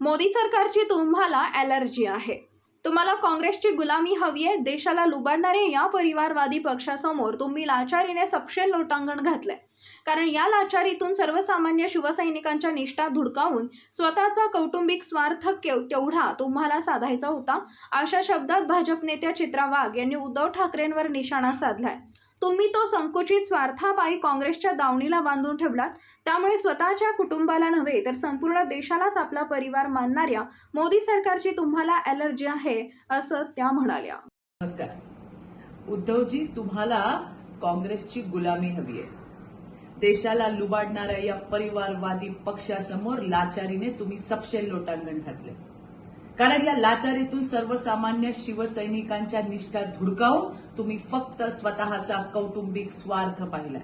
मोदी सरकारची तुम्हाला ॲलर्जी आहे. तुम्हाला काँग्रेसची गुलामी हवी आहे देशाला लुबाडणारे या परिवारवादी पक्षासमोर तुम्ही लाचारीने सपशेल लोटांगण घातलंय. कारण या लाचारीतून सर्वसामान्य शिवसैनिकांच्या निष्ठा धुडकावून स्वतःचा कौटुंबिक स्वार्थ तेवढा तुम्हाला साधायचा होता अशा शब्दात भाजप नेत्या चित्रा वाघ यांनी उद्धव ठाकरेंवर निशाणा साधलाय. तुम्ही तो संकुचित स्वार्थापायी काँग्रेसच्या दावणीला बांधून ठेवलात. त्यामुळे स्वतःच्या कुटुंबाला नव्हे तर संपूर्ण देशालाच आपला परिवार मानणाऱ्या मोदी सरकारची तुम्हाला ॲलर्जी आहे असं त्या म्हणाल्या. नमस्कार. उद्धवजी तुम्हाला काँग्रेसची गुलामी हवी आहे. देशाला लुबाडणाऱ्या या परिवारवादी पक्षासमोर लाचारीने तुम्ही सपशेल लोटांगण घातले कारण या लाचारीतून सर्वसामान्य शिवसैनिकांच्या निष्ठा धुडकावून तुम्ही फक्त स्वतःचा कौटुंबिक स्वार्थ पाहिलाय.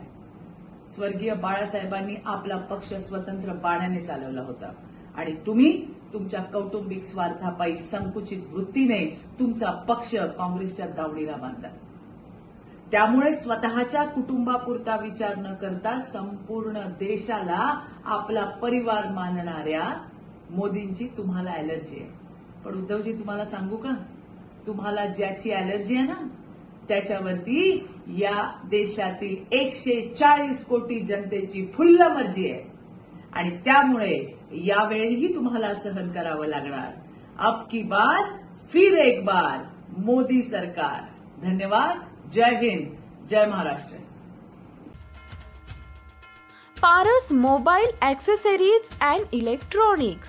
स्वर्गीय बाळासाहेबांनी आपला पक्ष स्वतंत्र बाण्याने चालवला होता. आणि तुम्ही तुमच्या कौटुंबिक स्वार्थापायी संकुचित वृत्तीने तुमचा पक्ष काँग्रेसच्या दावणीला बांधला. त्यामुळे स्वतःच्या कुटुंबापुरता विचार न करता संपूर्ण देशाला आपला परिवार मानणाऱ्या मोदींची तुम्हाला अलर्जी आहे. पण उद्धवजी तुम्हाला सांगू का? तुम्हाला ज्याची अलर्जी आहे ना त्याच्यावरती या देशातील एकशे चाळीस कोटी जनतेची फुल्ल मर्जी आहे. आणि त्यामुळे यावेळीही तुम्हाला सहन करावं लागणार. अब की बार फिर एक बार मोदी सरकार. धन्यवाद जय हिंद जय Maharashtra. Paras mobile accessories and electronics.